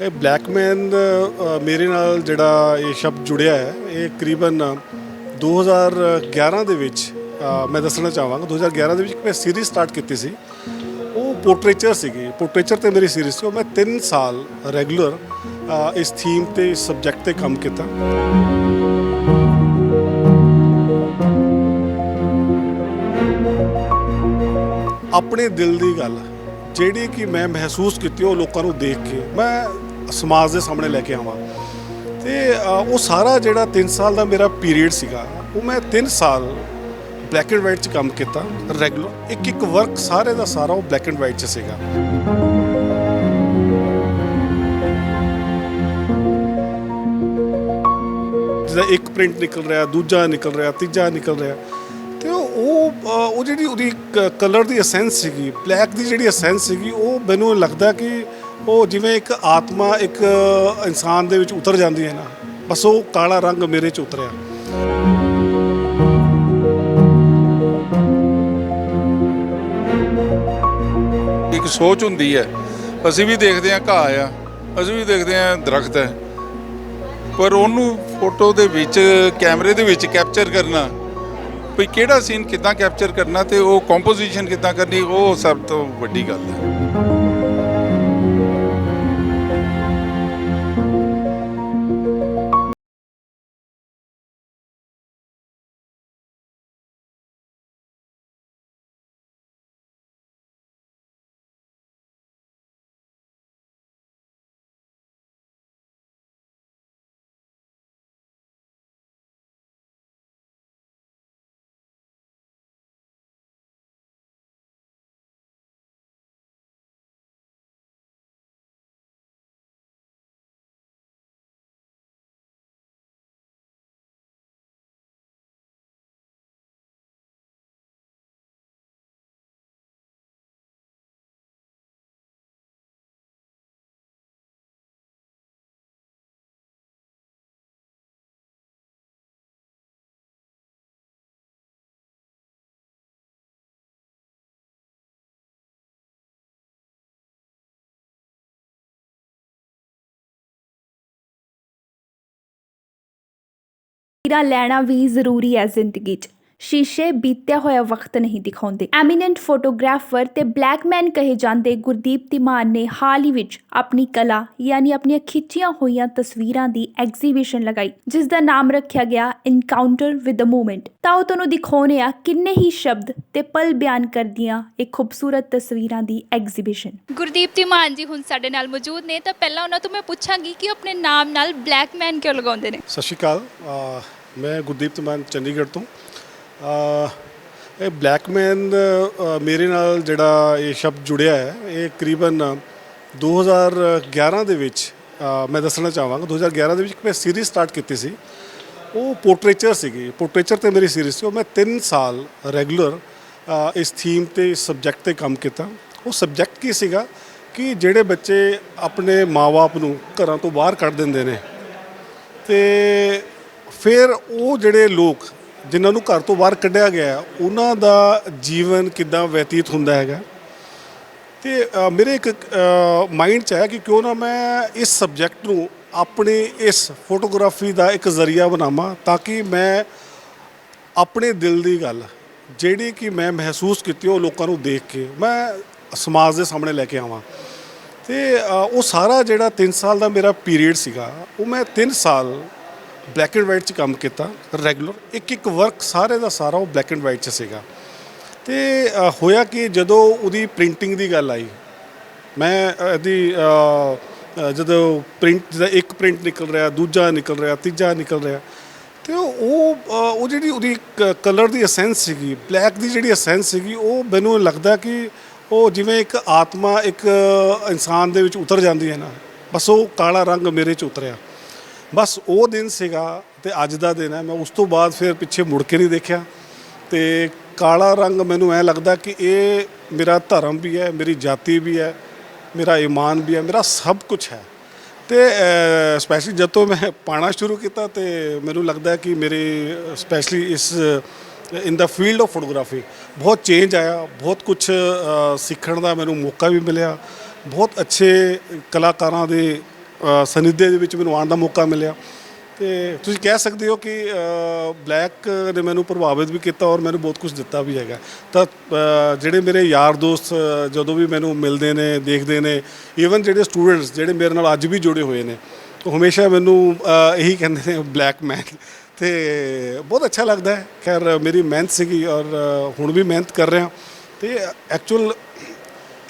ਇਹ ਬਲੈਕਮੈਨ ਮੇਰੇ ਨਾਲ ਜਿਹੜਾ ਇਹ ਸ਼ਬਦ ਜੁੜਿਆ ਹੈ, ਇਹ ਕਰੀਬਨ 2011 ਦੇ ਵਿੱਚ ਮੈਂ ਦੱਸਣਾ ਚਾਹਾਂਗਾ 2011 ਦੇ ਵਿੱਚ ਮੈਂ ਸੀਰੀਜ਼ ਸਟਾਰਟ ਕੀਤੀ ਸੀ। ਉਹ ਪੋਰਟਰੇਚਰ ਸੀਗੀ। ਪੋਰਟਰੇਚਰ ਤੇ ਮੇਰੀ ਸੀਰੀਜ਼ ਸੀ। ਉਹ ਮੈਂ 3 ਸਾਲ ਰੈਗੂਲਰ ਇਸ ਥੀਮ ਤੇ, ਇਸ ਸਬਜੈਕਟ ਤੇ ਕੰਮ ਕੀਤਾ। ਆਪਣੇ ਦਿਲ ਦੀ ਗੱਲ, ਜਿਹੜੀ ਕਿ ਮੈਂ ਮਹਿਸੂਸ ਕੀਤੀ, ਉਹ ਲੋਕਾਂ ਨੂੰ ਦੇਖ ਕੇ। ਮੈਂ ਸਮਾਜ ਦੇ ਸਾਹਮਣੇ ਲੈ ਕੇ ਆਵਾਂ। ਤੇ ਉਹ ਸਾਰਾ ਜਿਹੜਾ 3 ਸਾਲ ਦਾ ਮੇਰਾ ਪੀਰੀਅਡ ਸੀਗਾ, ਉਹ ਮੈਂ 3 ਸਾਲ ਬਲੈਕ ਐਂਡ ਵਾਈਟ 'ਚ ਕੰਮ ਕੀਤਾ ਰੈਗੂਲਰ ਇੱਕ ਇੱਕ ਵਰਕ ਸਾਰੇ ਦਾ ਸਾਰਾ ਉਹ ਬਲੈਕ ਐਂਡ ਵਾਈਟ 'ਚ ਸੀਗਾ। ਜਿਹਦਾ ਇੱਕ ਪ੍ਰਿੰਟ ਨਿਕਲ ਰਿਹਾ, ਦੂਜਾ ਨਿਕਲ ਰਿਹਾ, ਤੀਜਾ ਨਿਕਲ ਰਿਹਾ। ਤੇ ਉਹ ਉਹ ਜਿਹੜੀ ਉਹਦੀ ਕਲਰ ਦੀ ਐਸੈਂਸ ਸੀਗੀ ਬਲੈਕ ਦੀ ਜਿਹੜੀ ਐਸੈਂਸ ਸੀਗੀ, ਉਹ ਮੈਨੂੰ ਲੱਗਦਾ ਕਿ ਉਹ ਜਿਵੇਂ ਇੱਕ ਆਤਮਾ ਇੱਕ ਇਨਸਾਨ ਦੇ ਵਿੱਚ ਉਤਰ ਜਾਂਦੀ ਹੈ ਨਾ, ਬਸ ਉਹ ਕਾਲਾ ਰੰਗ ਮੇਰੇ 'ਚ ਉਤਰਿਆ। ਇੱਕ ਸੋਚ ਹੁੰਦੀ ਹੈ, ਅਸੀਂ ਵੀ ਦੇਖਦੇ ਹਾਂ ਘਾਹ ਆ, ਅਸੀਂ ਵੀ ਦੇਖਦੇ ਹਾਂ ਦਰਖਤ ਹੈ। ਪਰ ਉਹਨੂੰ ਫੋਟੋ ਦੇ ਵਿੱਚ, ਕੈਮਰੇ ਦੇ ਵਿੱਚ ਕੈਪਚਰ ਕਰਨਾ, ਵੀ ਕਿਹੜਾ ਸੀਨ ਕਿੱਦਾਂ ਕੈਪਚਰ ਕਰਨਾ ਤੇ ਉਹ ਕੰਪੋਜੀਸ਼ਨ ਕਿੱਦਾਂ ਕਰਨੀ, ਉਹ ਸਭ ਤੋਂ ਵੱਡੀ ਗੱਲ ਹੈ। ਤਸਵੀਰਾਂ ਲੈਣਾ ਵੀ ਜ਼ਰੂਰੀ ਹੈ ਜ਼ਿੰਦਗੀ 'ਚ। ਸ਼ੀਸ਼ੇ ਬੀਤਿਆ ਹੋਇਆ ਵਕਤ ਨਹੀਂ ਦਿਖਾਉਂਦੇ। ਐਮੀਨੈਂਟ ਫੋਟੋਗ੍ਰਾਫਰ ਤੇ ਬਲੈਕਮੈਨ ਕਹੇ ਜਾਂਦੇ ਗੁਰਦੀਪ ਤਿਮਾਨ ਨੇ ਹਾਲ ਹੀ ਵਿੱਚ ਆਪਣੀ ਕਲਾ ਯਾਨੀ ਆਪਣੀਆਂ ਖਿੱਚੀਆਂ ਹੋਈਆਂ ਤਸਵੀਰਾਂ ਦੀ ਐਗਜ਼ੀਬਿਸ਼ਨ ਲਗਾਈ ਜਿਸ ਦਾ ਨਾਮ ਰੱਖਿਆ ਗਿਆ ਇਨਕਾਊਂਟਰ ਵਿਦ ਦ ਮੂਮੈਂਟ ਤਾਂ ਉਹ ਤੁਹਾਨੂੰ ਦਿਖਾਉਣੇ ਆ ਕਿੰਨੇ ਹੀ ਸ਼ਬਦ ਤੇ ਪਲ ਬਿਆਨ ਕਰਦੀਆਂ ਇੱਕ ਖੂਬਸੂਰਤ ਤਸਵੀਰਾਂ ਦੀ ਐਗਜ਼ੀਬਿਸ਼ਨ ਗੁਰਦੀਪ ਧੀਮਾਨ ਜੀ ਹੁਣ ਸਾਡੇ ਨਾਲ ਮੌਜੂਦ ਨੇ ਤਾਂ ਪਹਿਲਾਂ ਉਹਨਾਂ ਤੋਂ ਮੈਂ ਪੁੱਛਾਂਗੀ ਕਿ ਉਹ ਆਪਣੇ ਨਾਮ ਨਾਲ ਬਲੈਕ ਮੈਨ ਕਿਉਂ ਲਗਾਉਂਦੇ ਨੇ? ਸਤਿ ਸ਼੍ਰੀ ਅਕਾਲ ਮੈਂ ਗੁਰਦੀਪ ਤਮਾਨ ਚੰਡੀਗੜ੍ਹ ਤੋਂ। ਇਹ ਬਲੈਕਮੈਨ ਮੇਰੇ ਨਾਲ ਜਿਹੜਾ ਇਹ ਸ਼ਬਦ ਜੁੜਿਆ ਹੈ, ਇਹ ਕਰੀਬਨ 2011 ਦੇ ਵਿੱਚ ਮੈਂ ਦੱਸਣਾ ਚਾਹਾਂਗਾ 2011 ਦੇ ਵਿੱਚ ਇੱਕ ਮੈਂ ਸੀਰੀਜ਼ ਸਟਾਰਟ ਕੀਤੀ ਸੀ। ਉਹ ਪੋਰਟਰੇਚਰ ਸੀਗੀ। ਪੋਰਟਰੇਚਰ ਤੇ ਮੇਰੀ ਸੀਰੀਜ਼ ਸੀ। ਉਹ ਮੈਂ 3 ਸਾਲ ਰੈਗੂਲਰ ਇਸ ਥੀਮ ਤੇ, ਇਸ ਸਬਜੈਕਟ ਤੇ ਕੰਮ ਕੀਤਾ। ਉਹ ਸਬਜੈਕਟ ਕੀ ਸੀਗਾ ਕਿ ਜਿਹੜੇ ਬੱਚੇ ਆਪਣੇ ਮਾਪੇ ਨੂੰ ਘਰਾਂ ਤੋਂ ਬਾਹਰ ਕੱਢ ਦਿੰਦੇ ਨੇ, ਤੇ ਫਿਰ ਉਹ ਜਿਹੜੇ ਲੋਕ ਜਿਨ੍ਹਾਂ ਨੂੰ ਘਰ ਤੋਂ ਬਾਹਰ ਕੱਢਿਆ ਗਿਆ ਉਹਨਾਂ ਦਾ ਜੀਵਨ ਕਿਦਾਂ ਬਤੀਤ ਹੁੰਦਾ ਹੈਗਾ? ਤੇ ਮੇਰੇ ਇੱਕ ਮਾਈਂਡ 'ਚ ਆਇਆ ਕਿ ਕਿਉਂ ਨਾ ਮੈਂ ਇਸ ਸਬਜੈਕਟ ਨੂੰ ਆਪਣੇ ਇਸ ਫੋਟੋਗ੍ਰਾਫੀ ਦਾ ਇੱਕ ਜ਼ਰੀਆ ਬਣਾਵਾਂ ਤਾਂ ਕਿ ਮੈਂ ਆਪਣੇ ਦਿਲ ਦੀ ਗੱਲ, ਜਿਹੜੀ ਕਿ ਮੈਂ ਮਹਿਸੂਸ ਕੀਤੀ ਉਹ ਲੋਕਾਂ ਨੂੰ ਦੇਖ ਕੇ ਮੈਂ ਸਮਾਜ ਦੇ ਸਾਹਮਣੇ ਲੈ ਕੇ ਆਵਾਂ। ਤੇ ਉਹ ਸਾਰਾ ਜਿਹੜਾ 3 ਸਾਲ ਦਾ ਮੇਰਾ ਪੀਰੀਅਡ ਸੀਗਾ, ਉਹ ਮੈਂ 3 ਸਾਲ ਬਲੈਕ ਐਂਡ ਵਾਈਟ 'ਚ ਕੰਮ ਕੀਤਾ ਰੈਗੂਲਰ ਇੱਕ ਇੱਕ ਵਰਕ ਸਾਰੇ ਦਾ ਸਾਰਾ ਉਹ ਬਲੈਕ ਐਂਡ ਵਾਈਟ 'ਚ ਸੀਗਾ। ਤੇ ਅ, ਹੋਇਆ ਕਿ ਜਦੋਂ ਉਹਦੀ ਪ੍ਰਿੰਟਿੰਗ ਦੀ ਗੱਲ ਆਈ ਮੈਂ ਅ, ਇਹਦੀ ਅ, ਅ, ਜਦੋਂ ਪ੍ਰਿੰਟ ਦਾ ਇੱਕ ਪ੍ਰਿੰਟ ਨਿਕਲ ਰਿਹਾ ਦੂਜਾ ਨਿਕਲ ਰਿਹਾ ਤੀਜਾ ਨਿਕਲ ਰਿਹਾ ਤੇ ਉਹ ਅ, ਉਹ ਜਿਹੜੀ ਉਹਦੀ ਕਲਰ ਦੀ ਅਸੈਂਸ ਸੀਗੀ ਬਲੈਕ ਦੀ ਜਿਹੜੀ ਅਸੈਂਸ ਸੀਗੀ ਉਹ ਮੈਨੂੰ ਲੱਗਦਾ ਕਿ ਉਹ ਜਿਵੇਂ ਇੱਕ ਆਤਮਾ ਇੱਕ ਇਨਸਾਨ ਦੇ ਵਿੱਚ ਉਤਰ ਜਾਂਦੀ ਹੈ ਨਾ ਬਸ ਉਹ ਕਾਲਾ ਰੰਗ ਮੇਰੇ 'ਚ ਉਤਰਿਆ। ਬਸ ਉਹ ਦਿਨ ਸੀਗਾ ਤੇ ਅੱਜ ਦਾ ਦਿਨ ਹੈ। ਮੈਂ ਉਸ ਤੋਂ ਬਾਅਦ ਫਿਰ ਪਿੱਛੇ ਮੁੜ ਕੇ ਨਹੀਂ ਦੇਖਿਆ। ਤੇ ਕਾਲਾ ਰੰਗ ਮੈਨੂੰ ਐ ਲੱਗਦਾ ਕਿ ਇਹ ਮੇਰਾ ਧਰਮ ਵੀ ਹੈ, ਮੇਰੀ ਜਾਤੀ ਵੀ ਹੈ, ਮੇਰਾ ਈਮਾਨ ਵੀ ਹੈ, ਮੇਰਾ ਸਭ ਕੁਝ ਹੈ। ਤੇ ਸਪੈਸ਼ਲੀ ਜਦ ਤੋਂ ਮੈਂ ਪਾਣਾ ਸ਼ੁਰੂ ਕੀਤਾ ਤੇ ਮੈਨੂੰ ਲੱਗਦਾ ਕਿ ਮੇਰੇ ਸਪੈਸ਼ਲੀ ਇਸ ਇਨ ਦਾ ਫੀਲਡ ਆਫ ਫੋਟੋਗ੍ਰਾਫੀ ਬਹੁਤ ਚੇਂਜ ਆਇਆ, ਬਹੁਤ ਕੁਝ ਸਿੱਖਣ ਦਾ ਮੈਨੂੰ ਮੌਕਾ ਵੀ ਮਿਲਿਆ। ਬਹੁਤ ਅੱਛੇ ਕਲਾਕਾਰਾਂ ਦੇ ਸਨਿਧਿਆ ਦੇ ਵਿੱਚ ਮੈਨੂੰ ਆਉਣ ਦਾ ਮੌਕਾ ਮਿਲਿਆ। ਤੇ ਤੁਸੀਂ ਕਹਿ ਸਕਦੇ ਹੋ ਕਿ ਬਲੈਕ ਨੇ ਮੈਨੂੰ ਪ੍ਰਭਾਵਿਤ ਵੀ ਕੀਤਾ ਔਰ ਮੈਨੂੰ ਬਹੁਤ ਕੁਝ ਦਿੱਤਾ ਵੀ ਹੈਗਾ। ਤਾਂ ਜਿਹੜੇ ਮੇਰੇ ਯਾਰ ਦੋਸਤ, ਜਦੋਂ ਵੀ ਮੈਨੂੰ ਮਿਲਦੇ ਨੇ, ਦੇਖਦੇ ਨੇ ਈਵਨ ਜਿਹੜੇ ਸਟੂਡੈਂਟਸ ਜਿਹੜੇ ਮੇਰੇ ਨਾਲ ਅੱਜ ਵੀ ਜੁੜੇ ਹੋਏ ਨੇ, ਉਹ ਹਮੇਸ਼ਾ ਮੈਨੂੰ ਇਹੀ ਕਹਿੰਦੇ ਨੇ, ਬਲੈਕ ਮੈਨ ਤੇ ਬਹੁਤ ਅੱਛਾ ਲੱਗਦਾ ਹੈ। ਖੈਰ, ਮੇਰੀ ਮਿਹਨਤ ਸੀਗੀ ਔਰ ਹੁਣ ਵੀ ਮਿਹਨਤ ਕਰ ਰਿਹਾ। ਤੇ ਐਕਚੁਅਲ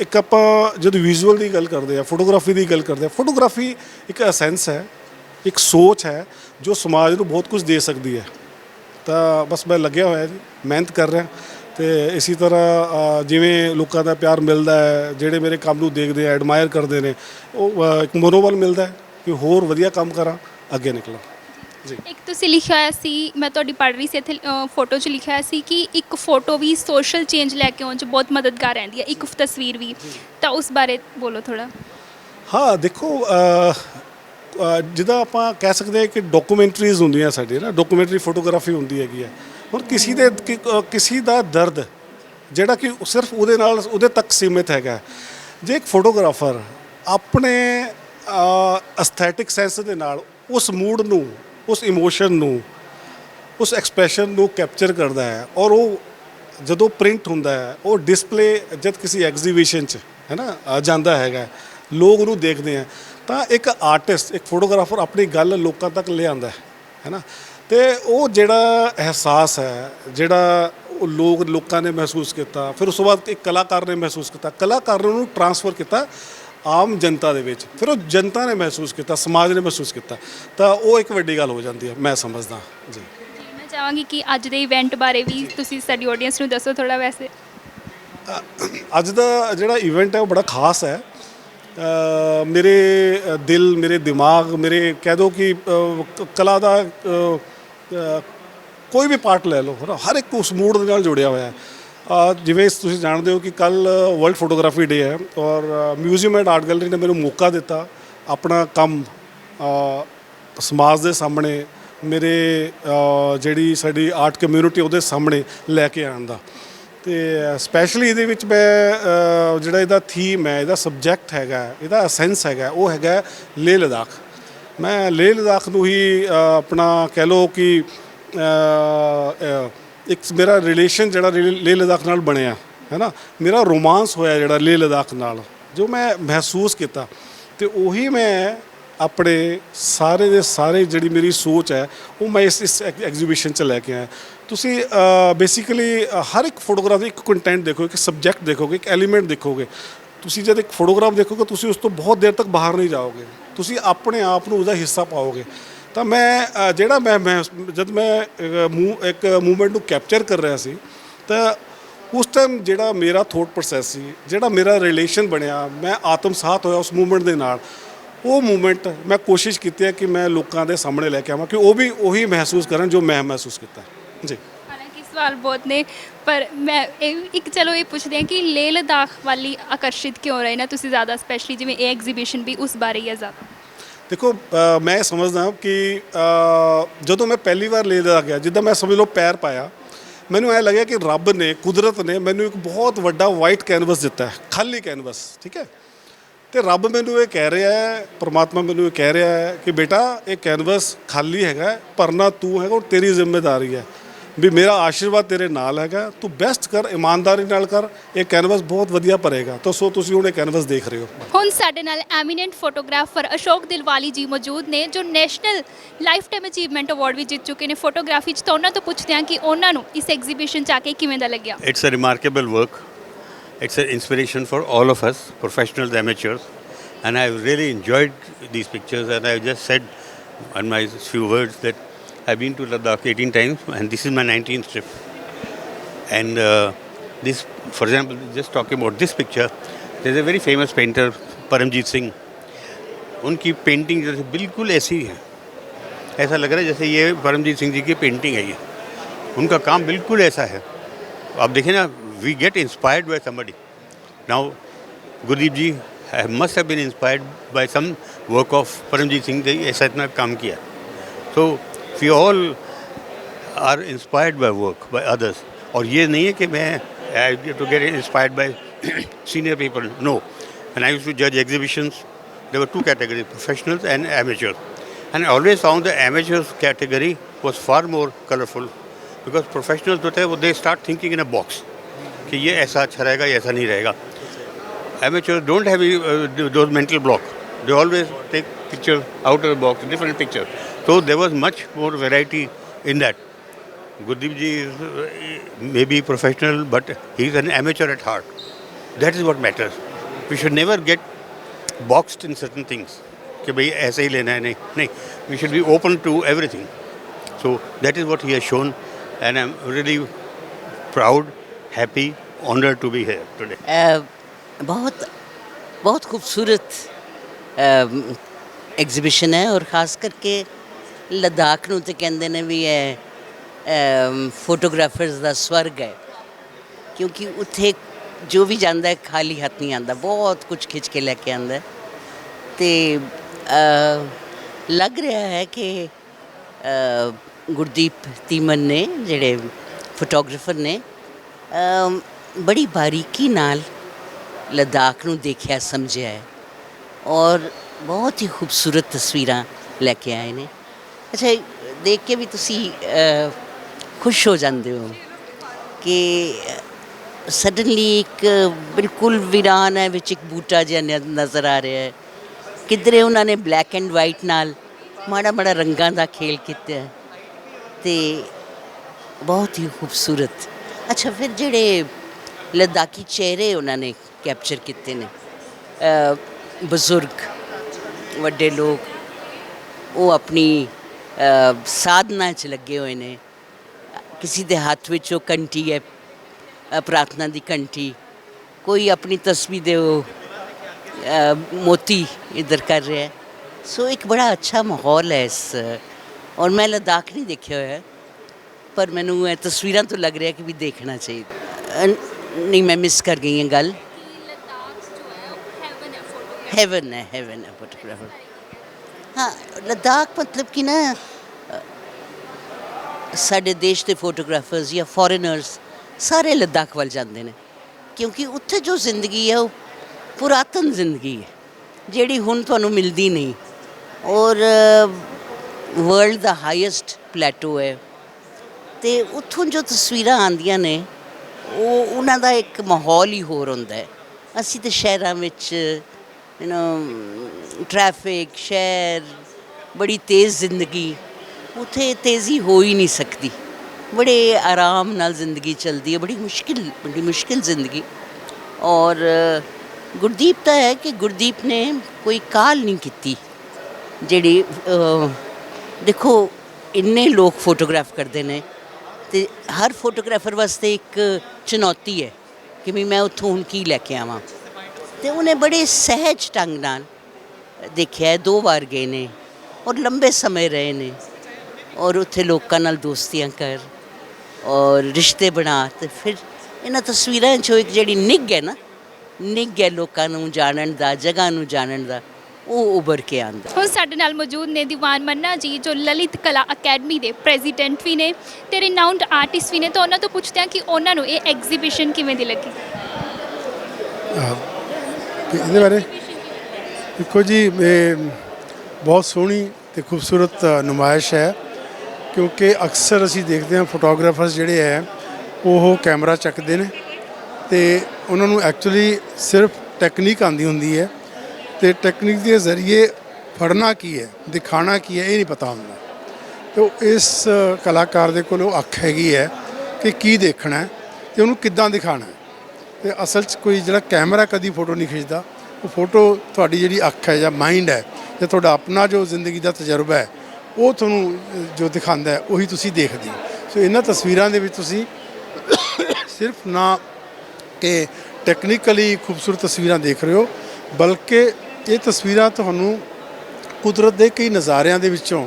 ਇੱਕ ਆਪਾਂ ਜਦੋਂ ਵਿਜ਼ੂਅਲ ਦੀ ਗੱਲ ਕਰਦੇ ਆ ਫੋਟੋਗ੍ਰਾਫੀ ਦੀ ਗੱਲ ਕਰਦੇ ਆ ਫੋਟੋਗ੍ਰਾਫੀ ਇੱਕ ਅਸੈਂਸ ਹੈ, ਇੱਕ ਸੋਚ ਹੈ ਜੋ ਸਮਾਜ ਨੂੰ ਬਹੁਤ ਕੁਝ ਦੇ ਸਕਦੀ ਹੈ। ਤਾਂ ਬਸ ਮੈਂ ਲੱਗਿਆ ਹੋਇਆ ਜੀ, ਮਿਹਨਤ ਕਰ ਰਿਹਾ ਤੇ ਇਸੇ ਤਰ੍ਹਾਂ ਜਿਵੇਂ ਲੋਕਾਂ ਦਾ ਪਿਆਰ ਮਿਲਦਾ ਹੈ, ਜਿਹੜੇ ਮੇਰੇ ਕੰਮ ਨੂੰ ਦੇਖਦੇ ਆ ਐਡਮਾਇਰ ਕਰਦੇ ਨੇ, ਉਹ ਇੱਕ ਮਨੋਬਲ ਮਿਲਦਾ ਹੈ ਕਿ ਹੋਰ ਵਧੀਆ ਕੰਮ ਕਰਾਂ, ਅੱਗੇ ਨਿਕਲਾਂ। ਜੀ। ਇੱਕ ਤੁਸੀਂ ਲਿਖਿਆ ਹੋਇਆ ਸੀ ਮੈਂ ਤੁਹਾਡੀ ਪੜ੍ਹ ਰਹੀ ਸੀ ਇੱਥੇ ਫੋਟੋ 'ਚ ਲਿਖਿਆ ਹੋਇਆ ਸੀ ਕਿ ਇੱਕ ਫੋਟੋ ਵੀ ਸੋਸ਼ਲ ਚੇਂਜ ਲੈ ਕੇ ਆਉਣ 'ਚ ਬਹੁਤ ਮਦਦਗਾਰ ਰਹਿੰਦੀ ਹੈ ਇੱਕ ਤਸਵੀਰ ਵੀ। ਤਾਂ ਉਸ ਬਾਰੇ ਬੋਲੋ ਥੋੜਾ ਹਾਂ ਦੇਖੋ ਜਿੱਦਾਂ ਆਪਾਂ ਕਹਿ ਸਕਦੇ ਹਾਂ ਕਿ ਡਾਕੂਮੈਂਟਰੀਜ਼ ਹੁੰਦੀਆਂ ਸਾਡੀ ਨਾ ਡਾਕੂਮੈਂਟਰੀ ਫੋਟੋਗ੍ਰਾਫੀ ਹੁੰਦੀ ਹੈਗੀ ਹੈ ਹੁਣ ਕਿਸੇ ਦੇ ਕਿਸੇ ਦਾ ਦਰਦ ਜਿਹੜਾ ਕਿ ਸਿਰਫ ਉਹਦੇ ਨਾਲ ਉਹਦੇ ਤੱਕ ਸੀਮਿਤ ਹੈਗਾ। ਜੇ ਇੱਕ ਫੋਟੋਗ੍ਰਾਫਰ ਆਪਣੇ ਅਸਥੈਟਿਕ ਸੈਂਸ ਦੇ ਨਾਲ ਉਸ ਮੂਡ ਨੂੰ ਉਸ ਇਮੋਸ਼ਨ ਨੂੰ, ਉਸ ਐਕਸਪ੍ਰੈਸ਼ਨ ਨੂੰ ਕੈਪਚਰ ਕਰਦਾ ਹੈ ਔਰ ਉਹ ਜਦੋਂ ਪ੍ਰਿੰਟ ਹੁੰਦਾ ਹੈ, ਉਹ ਡਿਸਪਲੇ ਜਦ ਕਿਸੇ ਐਗਜ਼ੀਬਿਸ਼ਨ 'ਚ, ਹੈ ਨਾ ਜਾਂਦਾ ਹੈਗਾ ਲੋਕ ਉਹਨੂੰ ਦੇਖਦੇ ਆ ਤਾਂ ਇੱਕ ਆਰਟਿਸਟ ਇੱਕ ਫੋਟੋਗ੍ਰਾਫਰ ਆਪਣੀ ਗੱਲ ਲੋਕਾਂ ਤੱਕ ਲਿਆਉਂਦਾ ਹੈ ਹੈ ਨਾ, ਤੇ ਉਹ ਜਿਹੜਾ ਅਹਿਸਾਸ ਹੈ, ਜਿਹੜਾ ਉਹ ਲੋਕ, ਲੋਕਾਂ ਨੇ ਮਹਿਸੂਸ ਕੀਤਾ, ਫਿਰ ਉਸ ਤੋਂ ਬਾਅਦ ਇੱਕ ਕਲਾਕਾਰ ਨੇ ਮਹਿਸੂਸ ਕੀਤਾ, ਕਲਾਕਾਰ ਨੇ ਉਹਨੂੰ ਟਰਾਂਸਫਰ ਕੀਤਾ ਆਮ ਜਨਤਾ ਦੇ ਵਿੱਚ ਫਿਰ ਉਹ ਜਨਤਾ ਨੇ ਮਹਿਸੂਸ ਕੀਤਾ ਸਮਾਜ ਨੇ ਮਹਿਸੂਸ ਕੀਤਾ ਤਾਂ ਉਹ ਇੱਕ ਵੱਡੀ ਗੱਲ ਹੋ ਜਾਂਦੀ ਹੈ ਮੈਂ ਸਮਝਦਾ ਜੀ। ਮੈਂ ਚਾਹਾਂਗੀ ਕਿ ਅੱਜ ਦੇ ਇਵੈਂਟ ਬਾਰੇ ਵੀ ਤੁਸੀਂ ਸਾਡੀ ਆਡੀਅנס ਨੂੰ ਦੱਸੋ ਥੋੜਾ ਵੈਸੇ। ਅੱਜ ਦਾ ਜਿਹੜਾ ਇਵੈਂਟ ਹੈ ਉਹ ਬੜਾ ਖਾਸ ਹੈ। ਮੇਰੇ ਦਿਲ ਮੇਰੇ ਦਿਮਾਗ ਮੇਰੇ ਕਹਿ ਦੋ ਕਿ ਕਲਾ ਦਾ ਕੋਈ ਵੀ ਪਾਰਟ ਲੈ ਲਓ ਹਰ ਇੱਕ ਉਸ ਮੂਡ ਦੇ ਨਾਲ ਜੁੜਿਆ ਹੋਇਆ ਹੈ। ਜਿਵੇਂ ਤੁਸੀਂ ਜਾਣਦੇ ਹੋ ਕਿ ਕੱਲ ਵਰਲਡ ਫੋਟੋਗ੍ਰਾਫੀ ਡੇ ਹੈ ਔਰ ਮਿਊਜ਼ੀਅਮ ਐਂਡ ਆਰਟ ਗੈਲਰੀ ਨੇ ਮੈਨੂੰ ਮੌਕਾ ਦਿੱਤਾ ਆਪਣਾ ਕੰਮ ਸਮਾਜ ਦੇ ਸਾਹਮਣੇ ਮੇਰੇ ਜਿਹੜੀ ਸਾਡੀ ਆਰਟ ਕਮਿਊਨਿਟੀ ਉਹਦੇ ਸਾਹਮਣੇ ਲੈ ਕੇ ਆਉਣ ਦਾ। ਤੇ ਸਪੈਸ਼ਲੀ ਇਹਦੇ ਵਿੱਚ ਮੈਂ ਜਿਹੜਾ ਇਹਦਾ ਥੀਮ ਹੈ, ਇਹਦਾ ਸਬਜੈਕਟ ਹੈਗਾ, ਇਹਦਾ ਅਸੈਂਸ ਹੈਗਾ, ਉਹ ਹੈਗਾ ਲੇਹ ਲਦਾਖ। ਮੈਂ ਲੇਹ ਲਦਾਖ ਨੂੰ ਹੀ ਆਪਣਾ ਕਹਿ ਲਓ ਕਿ ਇੱਕ ਮੇਰਾ ਰਿਲੇਸ਼ਨ ਜਿਹੜਾ ਲੇਹ ਲਦਾਖ ਨਾਲ ਬਣਿਆ ਹੈ ਨਾ ਮੇਰਾ ਰੋਮਾਂਸ ਹੋਇਆ ਜਿਹੜਾ ਲੇਹ ਲਦਾਖ ਨਾਲ, ਜੋ ਮੈਂ ਮਹਿਸੂਸ ਕੀਤਾ। ਤੇ ਉਹੀ ਮੈਂ ਆਪਣੇ ਸਾਰੇ ਦੇ ਸਾਰੇ ਜਿਹੜੀ ਮੇਰੀ ਸੋਚ ਹੈ, ਉਹ ਮੈਂ ਇਸ ਇਸ ਐਗਜ਼ੀਬਿਸ਼ਨ ਚ ਲੈ ਕੇ ਆਇਆ। ਤੁਸੀਂ ਬੇਸਿਕਲੀ ਹਰ ਇੱਕ ਫੋਟੋਗ੍ਰਾਫ ਦਾ ਇੱਕ ਕੰਟੈਂਟ ਦੇਖੋਗੇ, ਇੱਕ ਸਬਜੈਕਟ ਦੇਖੋਗੇ, ਇੱਕ ਐਲੀਮੈਂਟ ਦੇਖੋਗੇ। ਤੁਸੀਂ ਜਦ ਇੱਕ ਫੋਟੋਗ੍ਰਾਫ ਦੇਖੋਗੇ, ਤੁਸੀਂ ਉਸ ਤੋਂ ਬਹੁਤ ਦੇਰ ਤੱਕ ਬਾਹਰ ਨਹੀਂ ਜਾਓਗੇ। ਤੁਸੀਂ ਆਪਣੇ ਆਪ ਨੂੰ ਉਹਦਾ ਹਿੱਸਾ ਪਾਓਗੇ। ਤਾਂ ਮੈਂ ਅ, ਜਿਹੜਾ ਮੈਂ ਮੈਂ ਜਦ ਮੈਂ ਅ, ਮੂ- ਇੱਕ ਮੂਵਮੈਂਟ ਨੂੰ ਕੈਪਚਰ ਕਰ ਰਿਹਾ ਸੀ ਤਾਂ ਉਸ ਟਾਈਮ ਜਿਹੜਾ ਮੇਰਾ ਥੋਟ ਪ੍ਰੋਸੈਸ ਸੀ ਜਿਹੜਾ ਮੇਰਾ ਰਿਲੇਸ਼ਨ ਬਣਿਆ ਮੈਂ ਆਤਮਸਾਤ ਹੋਇਆ ਉਸ ਮੂਵਮੈਂਟ ਦੇ ਨਾਲ। ਉਹ ਮੂਵਮੈਂਟ ਮੈਂ ਕੋਸ਼ਿਸ਼ ਕੀਤੀ ਹੈ ਕਿ ਮੈਂ ਲੋਕਾਂ ਦੇ ਸਾਹਮਣੇ ਲੈ ਕੇ ਆਵਾਂ ਕਿ ਉਹ ਵੀ ਉਹੀ ਮਹਿਸੂਸ ਕਰਨ ਜੋ ਮੈਂ ਮਹਿਸੂਸ ਕੀਤਾ। ਜੀ। ਹਾਲਾਂਕਿ ਸਵਾਲ ਬਹੁਤ ਨੇ ਪਰ ਮੈਂ ਇਹ ਇੱਕ ਚਲੋ ਇਹ ਪੁੱਛਦੇ ਹਾਂ ਕਿ ਲੇਹ ਲਦਾਖ ਵਾਲੀ ਆਕਰਸ਼ਿਤ ਕਿਉਂ ਰਹੇ? ਨਾ ਤੁਸੀਂ ਜ਼ਿਆਦਾ ਸਪੈਸ਼ਲੀ ਜਿਵੇਂ ਇਹ ਐਗਜ਼ੀਬਿਸ਼ਨ ਵੀ ਉਸ ਬਾਰੇ ਹੀ ਹੈ ਜ਼ਿਆਦਾ। ਦੇਖੋ ਅ, ਮੈਂ ਸਮਝਦਾ ਕਿ ਅ, ਜਦੋਂ ਮੈਂ ਪਹਿਲੀ ਵਾਰ ਲੇਹ ਲਦਾਖ ਗਿਆ ਜਿੱਦਾਂ ਮੈਂ ਸਮਝ ਲਓ ਪੈਰ ਪਾਇਆ ਮੈਨੂੰ ਐ ਲੱਗਿਆ ਕਿ ਰੱਬ ਨੇ ਕੁਦਰਤ ਨੇ ਮੈਨੂੰ ਇੱਕ ਬਹੁਤ ਵੱਡਾ ਵਾਈਟ ਕੈਨਵਸ ਦਿੱਤਾ ਹੈ ਖਾਲੀ ਕੈਨਵਸ ਠੀਕ ਹੈ? ਤੇ ਰੱਬ ਮੈਨੂੰ ਇਹ ਕਹਿ ਰਿਹਾ ਹੈ ਪ੍ਰਮਾਤਮਾ ਮੈਨੂੰ ਇਹ ਕਹਿ ਰਿਹਾ ਹੈ ਕਿ ਬੇਟਾ ਇਹ ਕੈਨਵਸ ਖਾਲੀ ਹੈਗਾ ਭਰਨਾ ਤੂੰ ਹੈਗਾ ਔਰ ਤੇਰੀ ਜ਼ਿੰਮੇਵਾਰੀ ਹੈ। ਵੀ ਮੇਰਾ ਆਸ਼ੀਰਵਾਦ ਤੇਰੇ ਨਾਲ ਹੈਗਾ ਤੂੰ ਬੈਸਟ ਕਰ ਇਮਾਨਦਾਰੀ ਨਾਲ ਕਰ ਇਹ ਕੈਨਵਸ ਬਹੁਤ ਵਧੀਆ ਭਰੇਗਾ ਤਾਂ ਸੋ ਤੁਸੀਂ ਹੁਣ ਇਹ ਕੈਨਵਸ ਦੇਖ ਰਹੇ ਹੋ ਹੁਣ ਸਾਡੇ ਨਾਲ ਐਮੀਨੈਂਟ ਫੋਟੋਗ੍ਰਾਫਰ ਅਸ਼ੋਕ ਦਿਲਵਾਲੀ ਜੀ ਮੌਜੂਦ ਨੇ ਜੋ national life time achievement award ਵੀ ਜਿੱਤ ਚੁੱਕੇ ਨੇ ਫੋਟੋਗ੍ਰਾਫੀ 'ਚ ਤਾਂ ਉਹਨਾਂ ਤੋਂ ਪੁੱਛਦੇ ਹਾਂ ਕਿ ਉਹਨਾਂ ਨੂੰ ਇਸ ਐਗਜ਼ੀਬਿਸ਼ਨ 'ਚ ਆ ਕੇ ਕਿਵੇਂ ਦਾ ਲੱਗਿਆ It's a remarkable work. It's an inspiration for all of us, professionals, amateurs. And I've really enjoyed these pictures. And I've just said on my few words that I've been to Ladakh 18 times, and this is my 19th trip. And uh, this, for example, just talking about this picture, there's a very famous painter, Paramjit Singh. उनकी painting जैसे बिल्कुल ऐसी है ऐसा लग रहा है जैसे ये परमजीत सिंह जी की पेंटिंग है ये उनका काम बिल्कुल ऐसा है आप देखें ना we get inspired by somebody now Gurdeep ji must have been inspired by some work of Paramjit Singh ji ऐसा इतना काम किया सो We all are inspired by work by others और ये नहीं है कि मैं I to get inspired by senior people no and I use to जज exhibitions there were two categories, professionals and amateurs. And I always found the amateurs category was far more colorful because professionals होते हैं वो they start thinking in a box कि ये ऐसा अच्छा रहेगा ये ऐसा नहीं रहेगा amateurs don't have uh, those mental block. They always take picture out of the box, different picture. So there was much more variety in that. Gurdeep ji is maybe professional, but he's an amateur at heart. That is what matters. We should never get boxed in certain things. कि should be ही लेना है नहीं नहीं what he has shown, and I'm really proud, happy, honored to be here today. Am really proud happy honour to बहुत बहुत खूबसूरत um, exhibition है और ख़ास करके ਲਦਾਖ ਨੂੰ ਤੇ ਕਹਿੰਦੇ ਨੇ ਵੀ ਇਹ ਫੋਟੋਗ੍ਰਾਫਰਸ ਦਾ ਸਵਰਗ ਹੈ ਕਿਉਂਕਿ ਉੱਥੇ ਜੋ ਵੀ ਜਾਂਦਾ ਹੈ ਖਾਲੀ ਹੱਥ ਨਹੀਂ ਆਂਦਾ ਬਹੁਤ ਕੁਝ ਖਿੱਚ ਕੇ ਲੈ ਕੇ ਆਂਦਾ ਤੇ ਲੱਗ ਰਿਹਾ ਹੈ ਕਿ ਗੁਰਦੀਪ ਤੀਮਨ ਨੇ ਜਿਹੜੇ ਫੋਟੋਗ੍ਰਾਫਰ ਨੇ ਬੜੀ ਬਾਰੀਕੀ ਨਾਲ ਲਦਾਖ ਨੂੰ ਦੇਖਿਆ ਸਮਝਿਆ ਹੈ ਔਰ ਬਹੁਤ ਹੀ ਖੂਬਸੂਰਤ ਤਸਵੀਰਾਂ ਲੈ ਕੇ ਆਏ ਨੇ ਅੱਛਾ, ਦੇਖ ਕੇ ਵੀ ਤੁਸੀਂ ਖੁਸ਼ ਹੋ ਜਾਂਦੇ ਹੋ ਕਿ ਸਡਨਲੀ ਇੱਕ ਬਿਲਕੁਲ ਵੀਰਾਨ ਹੈ, ਵਿੱਚ ਇੱਕ ਬੂਟਾ ਜਿਹਾ ਨ- ਨਜ਼ਰ ਆ ਰਿਹਾ ਹੈ। ਕਿਧਰੇ ਉਹਨਾਂ ਨੇ ਬਲੈਕ ਐਂਡ ਵਾਈਟ ਨਾਲ ਮਾੜਾ ਮਾੜਾ ਰੰਗਾਂ ਦਾ ਖੇਲ ਕੀਤਾ ਹੈ। ਤੇ ਬਹੁਤ ਹੀ ਖੂਬਸੂਰਤ। ਅੱਛਾ, ਫਿਰ ਜਿਹੜੇ ਲਦਾਖੀ ਚਿਹਰੇ ਉਹਨਾਂ ਨੇ ਕੈਪਚਰ ਕੀਤੇ ਨੇ ਬਜ਼ੁਰਗ, ਵੱਡੇ ਲੋਕ, ਉਹ ਆਪਣੀ ਸਾਧਨਾ 'ਚ ਲੱਗੇ ਹੋਏ ਨੇ। ਕਿਸੇ ਦੇ ਹੱਥ ਵਿੱਚ ਉਹ ਘੰਟੀ ਹੈ ਪ੍ਰਾਰਥਨਾ ਦੀ ਘੰਟੀ। ਕੋਈ ਆਪਣੀ ਤਸਵੀਰ ਦੇ ਉਹ ਮੋਤੀ ਇਧਰ ਕਰ ਰਿਹਾ ਹੈ। ਸੋ ਇੱਕ ਬੜਾ ਅੱਛਾ ਮਾਹੌਲ ਹੈ ਇਸ ਔਰ ਮੈਂ ਲਦਾਖ ਨਹੀਂ ਦੇਖਿਆ ਹੋਇਆ ਪਰ ਮੈਨੂੰ ਇਹ ਤਸਵੀਰਾਂ ਤੋਂ ਲੱਗ ਰਿਹਾ ਕਿ ਵੀ ਦੇਖਣਾ ਚਾਹੀਦਾ। ਨਹੀਂ ਮੈਂ ਮਿਸ ਕਰ ਗਈ ਹਾਂ ਗੱਲ। ਹੈਵਨ ਹੈ ਹੈਵਨ ਹੈ ਫੋਟੋਗ੍ਰਾਫਰ ਹਾਂ, ਲਦਾਖ ਮਤਲਬ ਕਿ ਨਾ ਸਾਡੇ ਦੇਸ਼ ਦੇ ਫੋਟੋਗ੍ਰਾਫਰਸ ਜਾਂ ਫੋਰਨਰਸ ਸਾਰੇ ਲਦਾਖ ਵੱਲ ਜਾਂਦੇ ਨੇ। ਕਿਉਂਕਿ ਉੱਥੇ ਜੋ ਜ਼ਿੰਦਗੀ ਹੈ, ਉਹ ਪੁਰਾਤਨ ਜ਼ਿੰਦਗੀ ਹੈ, ਜਿਹੜੀ ਹੁਣ ਤੁਹਾਨੂੰ ਮਿਲਦੀ ਨਹੀਂ। ਔਰ ਵਰਲਡ ਦਾ ਹਾਈਐਸਟ ਪਲੇਟੋ ਹੈ। ਤੇ ਉੱਥੋਂ ਜੋ ਤਸਵੀਰਾਂ ਆਉਂਦੀਆਂ ਨੇ, ਉਹ, ਉਹਨਾਂ ਦਾ ਇੱਕ ਮਾਹੌਲ ਹੀ ਹੋਰ ਹੁੰਦਾ ਹੈ। ਅਸੀਂ ਤੇ ਸ਼ਹਿਰਾਂ ਵਿੱਚ ਯੂ نو ਟ੍ਰੈਫਿਕ ਸ਼ਹਿਰ ਬੜੀ ਤੇਜ਼ ਜ਼ਿੰਦਗੀ ਉੱਥੇ ਤੇਜ਼ੀ ਹੋ ਹੀ ਨਹੀਂ ਸਕਦੀ ਬੜੇ ਆਰਾਮ ਨਾਲ ਜ਼ਿੰਦਗੀ ਚੱਲਦੀ ਹੈ ਬੜੀ ਮੁਸ਼ਕਿਲ ਬੜੀ ਮੁਸ਼ਕਿਲ ਜ਼ਿੰਦਗੀ ਔਰ ਗੁਰਦੀਪ ਤਾਂ ਹੈ ਕਿ ਗੁਰਦੀਪ ਨੇ ਕੋਈ ਕਾਲ ਨਹੀਂ ਕੀਤੀ ਜਿਹੜੀ ਦੇਖੋ ਇੰਨੇ ਲੋਕ ਫੋਟੋਗ੍ਰਾਫ ਕਰਦੇ ਨੇ ਤੇ ਹਰ ਫੋਟੋਗ੍ਰਾਫਰ ਵਾਸਤੇ ਇੱਕ ਚੁਣੌਤੀ ਹੈ ਕਿ ਵੀ ਮੈਂ ਉੱਥੋਂ ਹੁਣ ਕੀ ਲੈ ਕੇ ਆਵਾਂ ਤੇ ਉਹਨੇ ਬੜੇ ਸਹਿਜ ਢੰਗ ਨਾਲ ਦੇਖਿਆ ਦੋ ਵਾਰ ਗਏ ਨੇ ਔਰ ਲੰਬੇ ਸਮੇਂ ਰਹੇ ਨੇ ਔਰ ਉੱਥੇ ਲੋਕਾਂ ਨਾਲ ਦੋਸਤੀਆਂ ਕਰ ਔਰ ਰਿਸ਼ਤੇ ਬਣਾ ਤੇ ਫਿਰ ਇਹਨਾਂ ਤਸਵੀਰਾਂ 'ਚੋਂ ਇੱਕ ਜਿਹੜੀ ਨਿੱਘ ਹੈ ਨਾ ਨਿੱਘ ਹੈ ਲੋਕਾਂ ਨੂੰ ਜਾਣਨ ਦਾ ਜਗ੍ਹਾ ਨੂੰ ਜਾਣਨ ਦਾ ਉਹ ਉੱਭਰ ਕੇ ਆਉਂਦਾ। ਹੁਣ ਸਾਡੇ ਨਾਲ ਮੌਜੂਦ ਨੇ ਦੀਵਾਨ ਮੰਨਾ ਜੀ ਜੋ ਲਲਿਤ ਕਲਾ ਅਕੈਡਮੀ ਦੇ ਪ੍ਰੈਜ਼ੀਡੈਂਟ ਵੀ ਨੇ ਤੇ ਰਿਨਾਊਂਡ ਆਰਟਿਸਟ ਵੀ ਨੇ ਤਾਂ ਉਹਨਾਂ ਤੋਂ ਪੁੱਛਦੇ ਹਾਂ ਕਿ ਉਹਨਾਂ ਨੂੰ ਇਹ ਐਗਜ਼ੀਬਿਸ਼ਨ ਕਿਵੇਂ ਦੀ ਲੱਗੀ? ਤੇ ਇਹਦੇ ਬਾਰੇ? ਦੇਖੋ ਜੀ, ਇਹ ਬਹੁਤ ਸੋਹਣੀ ਤੇ ਖੂਬਸੂਰਤ ਨੁਮਾਇਸ਼ ਹੈ। ਕਿਉਂਕਿ ਅਕਸਰ ਅਸੀਂ ਦੇਖਦੇ ਹਾਂ ਫੋਟੋਗ੍ਰਾਫਰਸ ਜਿਹੜੇ ਹੈ, ਉਹ ਕੈਮਰਾ ਚੱਕਦੇ ਨੇ ਤੇ ਉਹਨਾਂ ਨੂੰ ਐਕਚੁਅਲੀ ਸਿਰਫ ਟੈਕਨੀਕ ਆਂਦੀ ਹੁੰਦੀ ਹੈ ਤੇ ਟੈਕਨੀਕ ਦੇ ਜ਼ਰੀਏ ਫੜਨਾ ਕੀ ਹੈ ਦਿਖਾਣਾ ਕੀ ਹੈ, ਇਹ ਨਹੀਂ ਪਤਾ ਹੁੰਦਾ। ਤੇ ਇਸ ਕਲਾਕਾਰ ਦੇ ਕੋਲ ਉਹ ਅੱਖ ਹੈਗੀ ਹੈ ਕਿ ਕੀ ਦੇਖਣਾ ਹੈ ਤੇ ਉਹਨੂੰ ਕਿੱਦਾਂ ਦਿਖਾਣਾ ਹੈ। ਤੇ ਅਸਲ 'ਚ ਕੋਈ ਜਿਹੜਾ ਕੈਮਰਾ ਕਦੀ ਫੋਟੋ ਨਹੀਂ ਖਿੱਚਦਾ, ਉਹ ਫੋਟੋ ਤੁਹਾਡੀ ਜਿਹੜੀ ਅੱਖ ਹੈ ਜਾਂ ਮਾਈਂਡ ਹੈ ਜਾਂ ਤੁਹਾਡਾ ਆਪਣਾ ਜੋ ਜ਼ਿੰਦਗੀ ਦਾ ਤਜਰਬਾ ਹੈ, ਉਹ ਤੁਹਾਨੂੰ ਜੋ ਦਿਖਾਉਂਦਾ ਹੈ, ਉਹੀ ਤੁਸੀਂ ਦੇਖਦੇ ਹੋ। ਸੋ ਇਹਨਾਂ ਤਸਵੀਰਾਂ ਦੇ ਵਿੱਚ ਤੁਸੀਂ ਸਿਰਫ ਨਾ ਕਿ ਟੈਕਨੀਕਲੀ ਖੂਬਸੂਰਤ ਤਸਵੀਰਾਂ ਦੇਖ ਰਹੇ ਹੋ, ਬਲਕਿ ਇਹ ਤਸਵੀਰਾਂ ਤੁਹਾਨੂੰ ਕੁਦਰਤ ਦੇ ਕਈ ਨਜ਼ਾਰਿਆਂ ਦੇ ਵਿੱਚੋਂ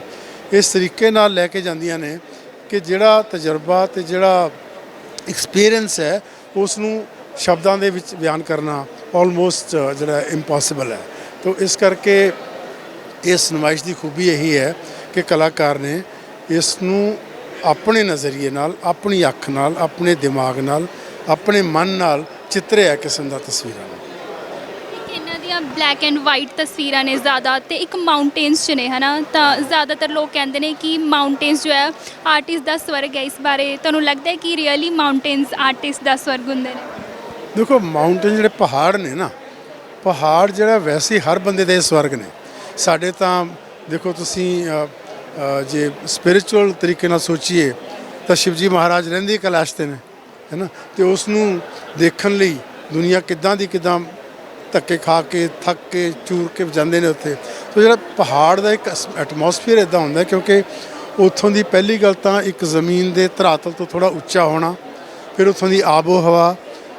ਇਸ ਤਰੀਕੇ ਨਾਲ ਲੈ ਕੇ ਜਾਂਦੀਆਂ ਨੇ ਕਿ ਜਿਹੜਾ ਤਜਰਬਾ ਤੇ ਜਿਹੜਾ ਐਕਸਪੀਰੀਅੰਸ ਹੈ, ਉਸ ਨੂੰ ਸ਼ਬਦਾਂ ਦੇ ਵਿੱਚ ਬਿਆਨ ਕਰਨਾ ਆਲਮੋਸਟ ਜਿਹੜਾ ਇੰਪੋਸੀਬਲ ਹੈ। ਤੋਂ ਇਸ ਕਰਕੇ ਇਸ ਨੁਮਾਇਸ਼ ਦੀ ਖੂਬੀ ਇਹੀ ਹੈ ਕਿ ਕਲਾਕਾਰ ਨੇ ਇਸ ਨੂੰ ਆਪਣੇ ਨਜ਼ਰੀਏ ਨਾਲ, ਆਪਣੀ ਅੱਖ ਨਾਲ, ਆਪਣੇ ਦਿਮਾਗ ਨਾਲ, ਆਪਣੇ ਮਨ ਨਾਲ ਚਿੱਤਰਿਆ ਕਿਸਮ ਦਾ ਤਸਵੀਰਾਂ ਨੂੰ। ਇਹਨਾਂ ਦੀਆਂ ਬਲੈਕ ਐਂਡ ਵਾਈਟ ਤਸਵੀਰਾਂ ਨੇ ਜ਼ਿਆਦਾ ਤੇ ਇੱਕ ਮਾਊਂਟੇਨਸ ਚ ਨੇ, ਹਨਾ? ਤਾਂ ਜ਼ਿਆਦਾਤਰ ਲੋਕ ਕਹਿੰਦੇ ਨੇ ਕਿ ਮਾਊਂਟੇਨਸ ਜੋ ਹੈ ਆਰਟਿਸਟ ਦਾ ਸਵਰਗ ਹੈ ਇਸ ਬਾਰੇ। ਤੁਹਾਨੂੰ ਲੱਗਦਾ ਹੈ ਕਿ ਰੀਅਲੀ ਮਾਊਂਟੇਨਸ ਆਰਟਿਸਟ ਦਾ ਸਵਰਗ ਹੁੰਦੇ ਨੇ? ਦੇਖੋ ਮਾਊਂਟੇਨ ਜਿਹੜੇ ਪਹਾੜ ਨੇ ਨਾ, ਪਹਾੜ ਜਿਹੜਾ ਵੈਸੇ ਹਰ ਬੰਦੇ ਦੇ ਸਵਰਗ ਨੇ। ਸਾਡੇ ਤਾਂ ਦੇਖੋ ਤੁਸੀਂ ਜੇ ਸਪਿਰਚੁਅਲ ਤਰੀਕੇ ਨਾਲ ਸੋਚੀਏ, ਤਾਂ ਸ਼ਿਵਜੀ ਮਹਾਰਾਜ ਰਹਿੰਦੇ ਕੈਲਾਸ਼ ਤੇ ਨੇ ਹੈਨਾ ਤੇ ਉਸ ਨੂੰ ਦੇਖਣ ਲਈ ਦੁਨੀਆ ਕਿੱਦਾਂ ਦੀ ਕਿੱਦਾਂ ਧੱਕੇ ਖਾ ਕੇ, ਥੱਕ ਕੇ, ਚੂਰ ਕੇ ਜਾਂਦੇ ਨੇ ਉੱਥੇ। ਤੋ ਜਿਹੜਾ ਪਹਾੜ ਦਾ ਇੱਕ ਐਟਮੋਸਫੀਅਰ ਇਦਾਂ ਹੁੰਦਾ ਕਿਉਂਕਿ ਉੱਥੋਂ ਦੀ ਪਹਿਲੀ ਗੱਲ ਤਾਂ ਇੱਕ ਜ਼ਮੀਨ ਦੇ ਧਰਾਤਲ ਤੋਂ ਥੋੜਾ ਉੱਚਾ ਹੋਣਾ, ਫਿਰ ਉੱਥੋਂ ਦੀ ਆਬੋ ਹਵਾ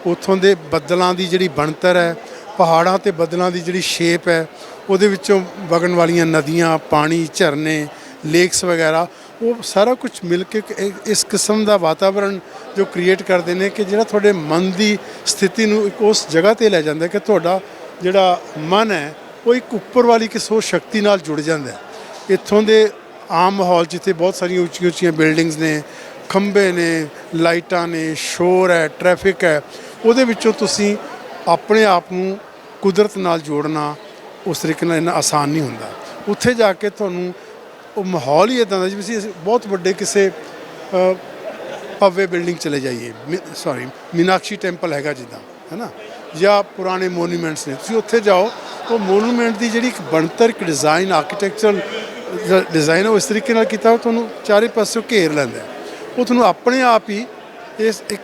ਉੱਥੋਂ ਦੇ ਬੱਦਲਾਂ ਦੀ ਜਿਹੜੀ ਬਣਤਰ ਹੈ, ਪਹਾੜਾਂ ਤੇ ਬੱਦਲਾਂ ਦੀ ਜਿਹੜੀ ਸ਼ੇਪ ਹੈ, ਉਹਦੇ ਵਿੱਚੋਂ ਵਗਣ ਵਾਲੀਆਂ ਨਦੀਆਂ, ਪਾਣੀ, ਝਰਨੇ, ਲੇਕਸ ਵਗੈਰਾ, ਉਹ ਸਾਰਾ ਕੁਝ ਮਿਲ ਕੇ ਇਸ ਕਿਸਮ ਦਾ ਵਾਤਾਵਰਣ ਜੋ ਕ੍ਰੀਏਟ ਕਰਦੇ ਨੇ ਕਿ ਜਿਹੜਾ ਤੁਹਾਡੇ ਮਨ ਦੀ ਸਥਿਤੀ ਨੂੰ ਇੱਕ ਉਸ ਜਗ੍ਹਾ ਤੇ ਲੈ ਜਾਂਦਾ ਕਿ ਤੁਹਾਡਾ ਜਿਹੜਾ ਮਨ ਹੈ, ਉਹ ਇੱਕ ਉੱਪਰ ਵਾਲੀ ਕਿਸੇ ਹੋਰ ਸ਼ਕਤੀ ਨਾਲ ਜੁੜ ਜਾਂਦਾ ਹੈ। ਇੱਥੋਂ ਦੇ ਆਮ ਮਾਹੌਲ ਜਿੱਥੇ ਬਹੁਤ ਸਾਰੀਆਂ ਉੱਚੀਆਂ ਉੱਚੀਆਂ ਬਿਲਡਿੰਗਸ ਨੇ, ਖੰਭੇ ਨੇ, ਲਾਈਟਾਂ ਨੇ, ਸ਼ੋਰ ਹੈ, ਟ੍ਰੈਫਿਕ ਹੈ ਉਹਦੇ ਵਿੱਚੋਂ ਤੁਸੀਂ ਆਪਣੇ ਆਪ ਨੂੰ ਕੁਦਰਤ ਨਾਲ ਜੋੜਨਾ ਉਸ ਤਰੀਕੇ ਨਾਲ ਇੰਨਾ ਆਸਾਨ ਨਹੀਂ ਹੁੰਦਾ। ਉੱਥੇ ਜਾ ਕੇ ਤੁਹਾਨੂੰ ਉਹ ਮਾਹੌਲ ਹੀ ਇਦਾਂ ਦਾ ਜਿਵੇਂ ਅਸੀਂ ਬਹੁਤ ਵੱਡੇ ਕਿਸੇ ਅ, ਬਿਲਡਿੰਗ ਚਲੇ ਜਾਈਏ ਸੌਰੀ ਮੀਨਾਕਸ਼ੀ ਟੈਂਪਲ ਹੈਗਾ ਜਿੱਦਾਂ ਹੈਨਾ? ਜਾਂ ਪੁਰਾਣੇ ਮੋਨੂਮੈਂਟਸ ਨੇ। ਤੁਸੀਂ ਉੱਥੇ ਜਾਓ ਉਹ ਮੋਨੂਮੈਂਟ ਦੀ ਜਿਹੜੀ ਇੱਕ ਬਣਤਰ ਇੱਕ ਡਿਜ਼ਾਈਨ ਆਰਕੀਟੈਕਚਰਲ ਡਿਜ਼ਾਈਨ ਉਹ ਇਸ ਤਰੀਕੇ ਨਾਲ ਕੀਤਾ ਉਹ ਤੁਹਾਨੂੰ ਚਾਰੇ ਪਾਸਿਓਂ ਘੇਰ ਲੈਂਦਾ ਉਹ ਤੁਹਾਨੂੰ ਆਪਣੇ ਆਪ ਹੀ ਇਸ ਇੱਕ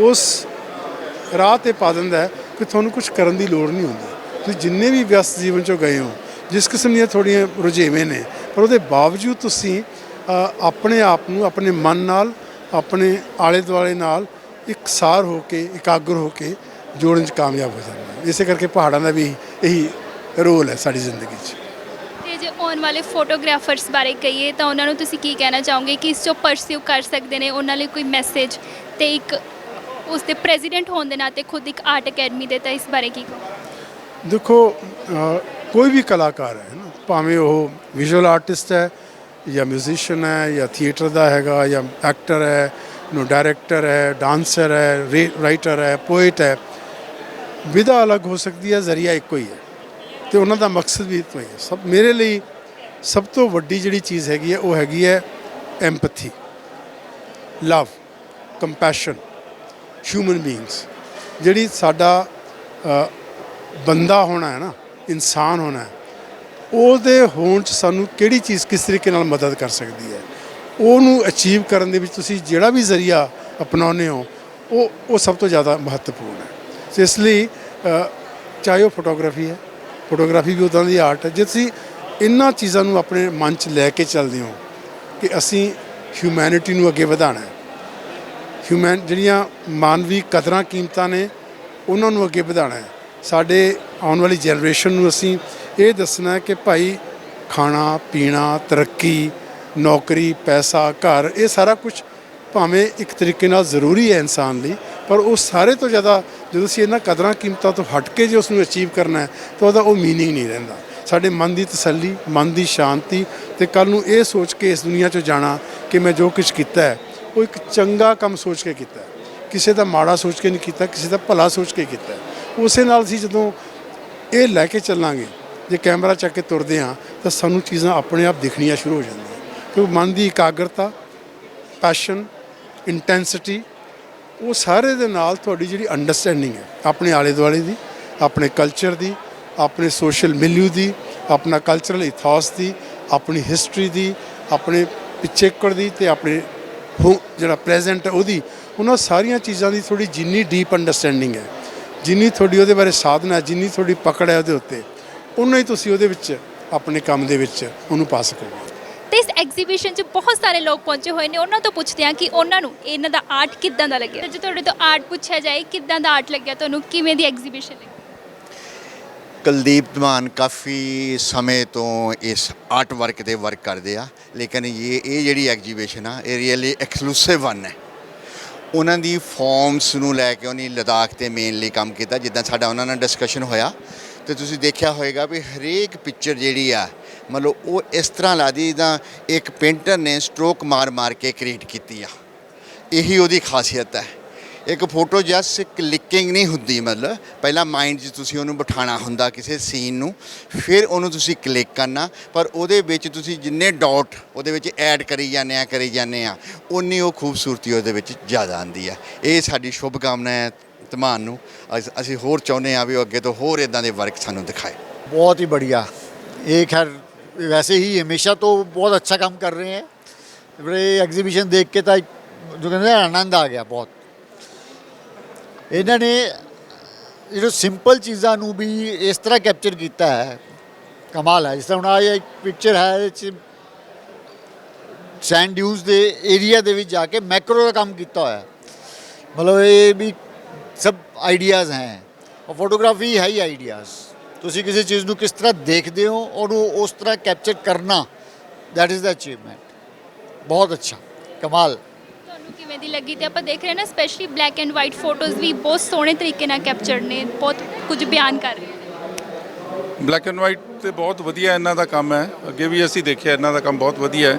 ਉਸ ਰਾਹ ਤੇ ਪਾ ਦਿੰਦਾ ਹੈ ਕਿ ਤੁਹਾਨੂੰ ਕੁਝ ਕਰਨ ਦੀ ਲੋੜ ਨਹੀਂ ਹੁੰਦੀ। ਤੁਸੀਂ ਜਿੰਨੇ ਵੀ ਵਿਅਸਤ ਜੀਵਨ ਚੋਂ ਗਏ ਹੋ, ਜਿਸ ਕਿਸਮ ਦੀਆਂ ਥੋੜੀਆਂ ਰੁਝੇਵੇਂ ਨੇ, ਪਰ ਉਹਦੇ ਬਾਵਜੂਦ ਤੁਸੀਂ ਆਪਣੇ ਆਪ ਨੂੰ, ਆਪਣੇ ਮਨ ਨਾਲ, ਆਪਣੇ ਆਲੇ ਦੁਆਲੇ ਨਾਲ ਇਕਸਾਰ ਹੋ ਕੇ, ਇਕਾਗਰ ਹੋ ਕੇ ਜੋੜਨ 'ਚ ਕਾਮਯਾਬ ਹੋ ਜਾਂਦੇ ਇਸੇ ਕਰਕੇ ਪਹਾੜਾਂ ਦਾ ਵੀ ਇਹੀ ਰੋਲ ਹੈ ਸਾਡੀ ਜ਼ਿੰਦਗੀ 'ਚ। ਤੇ ਜੇ ਆਉਣ ਵਾਲੇ ਫੋਟੋਗ੍ਰਾਫਰਸ ਬਾਰੇ ਕਹੀਏ ਤਾਂ ਉਹਨਾਂ ਨੂੰ ਤੁਸੀਂ ਕੀ ਕਹਿਣਾ ਚਾਹੋਗੇ ਕਿ ਇਸ ਚੋਂ ਪਰਸਿਊ ਕਰ ਸਕਦੇ ਨੇ, ਉਹਨਾਂ ਲਈ ਕੋਈ ਮੈਸੇਜ ਤੇ ਇੱਕ ਉਸ ਦੇ ਪ੍ਰੈਜ਼ੀਡੈਂਟ ਹੋਣ ਦੇ ਨਾਤੇ ਖੁਦ ਇੱਕ ਆਰਟ ਅਕੈਡਮੀ ਦੇ ਤਾਂ ਇਸ ਬਾਰੇ ਕੀ ਕਹੋ ਦੇਖੋ ਕੋਈ ਵੀ ਕਲਾਕਾਰ ਹੈ ਨਾ, ਭਾਵੇਂ ਉਹ ਵਿਜ਼ੂਅਲ ਆਰਟਿਸਟ ਹੈ, ਜਾਂ ਮਿਊਜ਼ੀਸ਼ੀਅਨ ਹੈ, ਜਾਂ ਥੀਏਟਰ ਦਾ ਹੈਗਾ, ਜਾਂ ਐਕਟਰ ਹੈ ਨੂੰ ਡਾਇਰੈਕਟਰ ਹੈ ਡਾਂਸਰ ਹੈ ਰਾਈਟਰ ਹੈ ਪੋਇਟ ਹੈ, ਵਿਧਾ ਅਲੱਗ ਹੋ ਸਕਦੀ ਹੈ, ਜ਼ਰੀਆ ਇੱਕੋ ਹੀ ਹੈ। ਤੇ ਉਹਨਾਂ ਦਾ ਮਕਸਦ ਵੀ ਇੱਕੋ ਹੀ ਹੈ। ਸਭ, ਮੇਰੇ ਲਈ ਸਭ ਤੋਂ ਵੱਡੀ ਜਿਹੜੀ ਚੀਜ਼ ਹੈਗੀ ਹੈ, ਉਹ ਹੈਗੀ ਹੈ empathy love compassion human beings ਜਿਹੜੀ ਸਾਡਾ ਬੰਦਾ ਹੋਣਾ ਹੈ ਨਾ, ਇਨਸਾਨ ਹੋਣਾ ਹੈ, ਉਹਦੇ ਹੋਣ ਚ ਸਾਨੂੰ ਕਿਹੜੀ ਚੀਜ਼ ਕਿਸ ਤਰੀਕੇ ਨਾਲ ਮਦਦ ਕਰ ਸਕਦੀ ਹੈ? ਉਹਨੂੰ ਅਚੀਵ ਕਰਨ ਦੇ ਵਿੱਚ ਤੁਸੀਂ ਜਿਹੜਾ ਵੀ ਜ਼ਰੀਆ ਅਪਣਾਉਂਦੇ ਹੋ, ਉਹ ਉਹ ਸਭ ਤੋਂ ਜ਼ਿਆਦਾ ਮਹੱਤਵਪੂਰਨ ਹੈ। ਸੋ ਇਸ ਲਈ ਚਾਹੇ ਉਹ ਫੋਟੋਗ੍ਰਾਫੀ ਹੈ ਫੋਟੋਗ੍ਰਾਫੀ ਵੀ ਉਦਾਂ ਦੀ ਆਰਟ ਹੈ, ਜੇ ਤੁਸੀਂ ਇਹਨਾਂ ਚੀਜ਼ਾਂ ਨੂੰ ਆਪਣੇ ਮਨ 'ਚ ਲੈ ਕੇ ਚੱਲਦੇ ਹੋ ਕਿ ਅਸੀਂ ਹਿਊਮੈਨਿਟੀ ਨੂੰ ਅੱਗੇ ਵਧਾਉਣਾ ਹੈ ਹਿਊਮਨ ਜਿਹੜੀਆਂ ਮਾਨਵੀ ਕਦਰਾਂ ਕੀਮਤਾਂ ਨੇ, ਉਹਨਾਂ ਨੂੰ ਅੱਗੇ ਵਧਾਣਾ ਹੈ। ਸਾਡੇ ਆਉਣ ਵਾਲੀ ਜਨਰੇਸ਼ਨ ਨੂੰ ਅਸੀਂ ਇਹ ਦੱਸਣਾ ਕਿ ਭਾਈ, ਖਾਣਾ, ਪੀਣਾ, ਤਰੱਕੀ, ਨੌਕਰੀ, ਪੈਸਾ, ਘਰ, ਇਹ ਸਾਰਾ ਕੁਝ ਭਾਵੇਂ ਇੱਕ ਤਰੀਕੇ ਨਾਲ ਜ਼ਰੂਰੀ ਹੈ ਇਨਸਾਨ ਲਈ, ਪਰ ਉਹ ਸਾਰੇ ਤੋਂ ਜ਼ਿਆਦਾ ਜਦੋਂ ਅਸੀਂ ਇਹਨਾਂ ਕਦਰਾਂ ਕੀਮਤਾਂ ਤੋਂ ਹਟ ਕੇ ਜੇ ਉਸ ਨੂੰ ਅਚੀਵ ਕਰਨਾ ਹੈ, ਤਾਂ ਉਹਦਾ ਉਹ ਮੀਨਿੰਗ ਨਹੀਂ ਰਹਿੰਦਾ। ਸਾਡੇ ਮਨ ਦੀ ਤਸੱਲੀ, ਮਨ ਦੀ ਸ਼ਾਂਤੀ, ਤੇ ਕੱਲ ਨੂੰ ਇਹ ਸੋਚ ਕੇ ਇਸ ਦੁਨੀਆ 'ਚੋਂ ਜਾਣਾ ਕਿ ਮੈਂ ਜੋ ਕੁਝ ਕੀਤਾ ਹੈ ਉਹ ਇੱਕ ਚੰਗਾ ਕੰਮ ਸੋਚ ਕੇ ਕੀਤਾ ਕਿਸੇ ਦਾ ਮਾੜਾ ਸੋਚ ਕੇ ਨਹੀਂ ਕੀਤਾ, ਕਿਸੇ ਦਾ ਭਲਾ ਸੋਚ ਕੇ ਕੀਤਾ ਉਸੇ ਨਾਲ ਅਸੀਂ ਜਦੋਂ ਇਹ ਲੈ ਕੇ ਚੱਲਾਂਗੇ, ਜੇ ਕੈਮਰਾ ਚੱਕ ਕੇ ਤੁਰਦੇ ਹਾਂ, ਤਾਂ ਸਾਨੂੰ ਚੀਜ਼ਾਂ ਆਪਣੇ ਆਪ ਦਿਖਣੀਆਂ ਸ਼ੁਰੂ ਹੋ ਜਾਂਦੀਆਂ ਕਿਉਂਕਿ ਮਨ ਦੀ ਇਕਾਗਰਤਾ ਪੈਸ਼ਨ ਇੰਟੈਂਸਿਟੀ ਉਹ ਸਾਰੇ ਦੇ ਨਾਲ ਤੁਹਾਡੀ ਜਿਹੜੀ ਅੰਡਰਸਟੈਂਡਿੰਗ ਹੈ, ਆਪਣੇ ਆਲੇ ਦੁਆਲੇ ਦੀ, ਆਪਣੇ ਕਲਚਰ ਦੀ, ਆਪਣੇ ਸੋਸ਼ਲ ਮਿਲਿਊ ਦੀ, ਆਪਣਾ ਕਲਚਰਲ ਇਥੋਸ ਦੀ, ਆਪਣੀ ਹਿਸਟਰੀ ਦੀ, ਆਪਣੇ ਪਿੱਛੇਕੜ ਦੀ ਤੇ ਆਪਣੇ ਜਿਹੜਾ ਪ੍ਰੈਜ਼ੈਂਟ ਉਹਦੀ, ਉਹਨਾਂ ਸਾਰੀਆਂ ਚੀਜ਼ਾਂ ਦੀ ਥੋੜੀ ਜਿੰਨੀ ਡੀਪ ਅੰਡਰਸਟੈਂਡਿੰਗ ਹੈ, ਜਿੰਨੀ ਤੁਹਾਡੀ ਉਹਦੇ ਬਾਰੇ ਸਾਧਨਾ ਹੈ ਜਿੰਨੀ ਤੁਹਾਡੀ ਪਕੜ ਹੈ ਉਹਦੇ ਉੱਤੇ ਉਨਾ ਹੀ ਤੁਸੀਂ ਉਹਦੇ ਵਿੱਚ ਆਪਣੇ ਕੰਮ ਦੇ ਵਿੱਚ ਉਹਨੂੰ ਪਾ ਸਕੋਗੇ ਤੇ ਇਸ ਐਗਜ਼ੀਬਿਸ਼ਨ 'ਚ ਬਹੁਤ ਸਾਰੇ ਲੋਕ ਪਹੁੰਚੇ ਹੋਏ ਨੇ, ਉਹਨਾਂ ਤੋਂ ਪੁੱਛਦੇ ਆ ਕਿ ਉਹਨਾਂ ਨੂੰ ਇਹਨਾਂ ਦਾ ਆਰਟ ਕਿੱਦਾਂ ਦਾ ਲੱਗਿਆ? ਜੇ ਤੁਹਾਡੇ ਤੋਂ ਆਰਟ ਪੁੱਛਿਆ ਜਾਏ, ਕਿੱਦਾਂ ਦਾ ਆਰਟ ਲੱਗਿਆ, ਤੁਹਾਨੂੰ ਕਿਵੇਂ ਦੀ ਐਗਜ਼ੀਬਿਸ਼ਨ ਲੱਗੀ? ਕੁਲਦੀਪ ਧਮਾਨ ਕਾਫੀ ਸਮੇਂ ਤੋਂ ਇਸ ਆਰਟ ਵਰਕ ਤੇ ਵਰਕ ਕਰਦੇ ਆ, ਲੇਕਿਨ ਇਹ ਇਹ ਜਿਹੜੀ ਐਗਜੀਬਿਸ਼ਨ ਆ, ਇਹ ਰੀਅਲੀ ਐਕਸਕਲੂਸਿਵ ਵਨ ਹੈ। ਉਹਨਾਂ ਦੀ ਫਾਰਮਸ ਨੂੰ ਲੈ ਕੇ ਉਹਨੇ ਲਦਾਖ ਤੇ ਮੇਨਲੀ ਕੰਮ ਕੀਤਾ, ਜਿੱਦਾਂ ਸਾਡਾ ਉਹਨਾਂ ਨਾਲ ਡਿਸਕਸ਼ਨ ਹੋਇਆ। ਤੇ ਤੁਸੀਂ ਦੇਖਿਆ ਹੋਵੇਗਾ ਵੀ ਹਰੇਕ ਪਿਕਚਰ ਜਿਹੜੀ ਆ, ਮਤਲਬ ਉਹ ਇਸ ਤਰ੍ਹਾਂ ਲੱਗਦੀ ਜਿੱਦਾਂ ਇੱਕ ਪੇਂਟਰ ਨੇ ਸਟ੍ਰੋਕ ਮਾਰ ਮਾਰ ਕੇ ਕ੍ਰੀਏਟ ਕੀਤੀ ਆ। ਇਹੀ ਉਹਦੀ ਖਾਸੀਅਤ ਹੈ। ਇੱਕ ਫੋਟੋ ਜਸ ਕਲਿੱਕ ਵਰਕਿੰਗ ਨਹੀਂ ਹੁੰਦੀ ਮਤਲਬ ਪਹਿਲਾਂ ਮਾਈਂਡ 'ਚ ਤੁਸੀਂ ਉਹਨੂੰ ਬਿਠਾਣਾ ਹੁੰਦਾ ਕਿਸੇ ਸੀਨ ਨੂੰ ਫਿਰ ਉਹਨੂੰ ਤੁਸੀਂ ਕਲਿੱਕ ਕਰਨਾ ਪਰ ਉਹਦੇ ਵਿੱਚ ਤੁਸੀਂ ਜਿੰਨੇ ਡਾਟ ਉਹਦੇ ਵਿੱਚ ਐਡ ਕਰੀ ਜਾਂਦੇ ਆ ਕਰੀ ਜਾਂਦੇ ਆ ਉਨੀ ਉਹ ਖੂਬਸੂਰਤੀ ਉਹਦੇ ਵਿੱਚ ਜ਼ਿਆਦਾ ਆਉਂਦੀ ਹੈ ਇਹ ਸਾਡੀ ਸ਼ੁਭ ਕਾਮਨਾ ਹੈ ਧਮਾਨ ਨੂੰ ਅਸ- ਅਸੀਂ ਹੋਰ ਚਾਹੁੰਦੇ ਆ ਵੀ ਉਹ ਅੱਗੇ ਤੋਂ ਹੋਰ ਇਦਾਂ ਦੇ ਵਰਕ ਸਾਨੂੰ ਦਿਖਾਏ बहुत ही बढ़िया ये खैर वैसे ही हमेशा तो बहुत अच्छा काम कर रहे हैं ये एग्जीबिशन देख के तो जो कहते हैं आनंद आ ਗਿਆ ਬਹੁਤ ਇਹਨਾਂ ਨੇ ਜਿਹੜਾ ਸਿੰਪਲ ਚੀਜ਼ਾਂ ਨੂੰ ਵੀ ਇਸ ਤਰ੍ਹਾਂ ਕੈਪਚਰ ਕੀਤਾ ਹੈ, ਕਮਾਲ ਹੈ। ਜਿਸ ਤਰ੍ਹਾਂ ਹੁਣ ਆ ਇੱਕ ਪਿਕਚਰ ਹੈ, ਇਹਦੇ ਸੈਂਡ ਡਿਊਜ਼ ਦੇ ਏਰੀਆ ਦੇ ਵਿੱਚ ਜਾ ਕੇ ਮੈਕਰੋ ਦਾ ਕੰਮ ਕੀਤਾ ਹੋਇਆ ਮਤਲਬ ਇਹ ਵੀ ਸਭ ਆਈਡੀਆਜ਼ ਹੈ। ਔਰ ਫੋਟੋਗ੍ਰਾਫੀ ਹੈ ਹੀ ਆਈਡੀਆਜ਼ ਤੁਸੀਂ ਕਿਸੇ ਚੀਜ਼ ਨੂੰ ਕਿਸ ਤਰ੍ਹਾਂ ਦੇਖਦੇ ਹੋ, ਉਹਨੂੰ ਉਸ ਤਰ੍ਹਾਂ ਕੈਪਚਰ ਕਰਨਾ ਦੈਟ ਇਜ਼ ਦਾ ਅਚੀਵਮੈਂਟ ਬਹੁਤ ਅੱਛਾ। ਕਮਾਲ। ਕਿਵੇਂ ਦੀ ਲੱਗੀ ਤੇ ਆਪਾਂ ਦੇਖ ਰਹੇ ਨਾ specially black and white photos ਵੀ ਬਹੁਤ ਸੋਹਣੇ ਤਰੀਕੇ ਨਾਲ ਕੈਪਚਰਡ ਨੇ, ਬਹੁਤ ਕੁਝ ਬਿਆਨ ਕਰ ਰਹੇ ਬਲੈਕ ਐਂਡ ਵਾਈਟ ਤੇ ਬਹੁਤ ਵਧੀਆ ਇਹਨਾਂ ਦਾ ਕੰਮ ਹੈ। ਅੱਗੇ ਵੀ ਅਸੀਂ ਦੇਖਿਆ ਇਹਨਾਂ ਦਾ ਕੰਮ ਬਹੁਤ ਵਧੀਆ ਹੈ।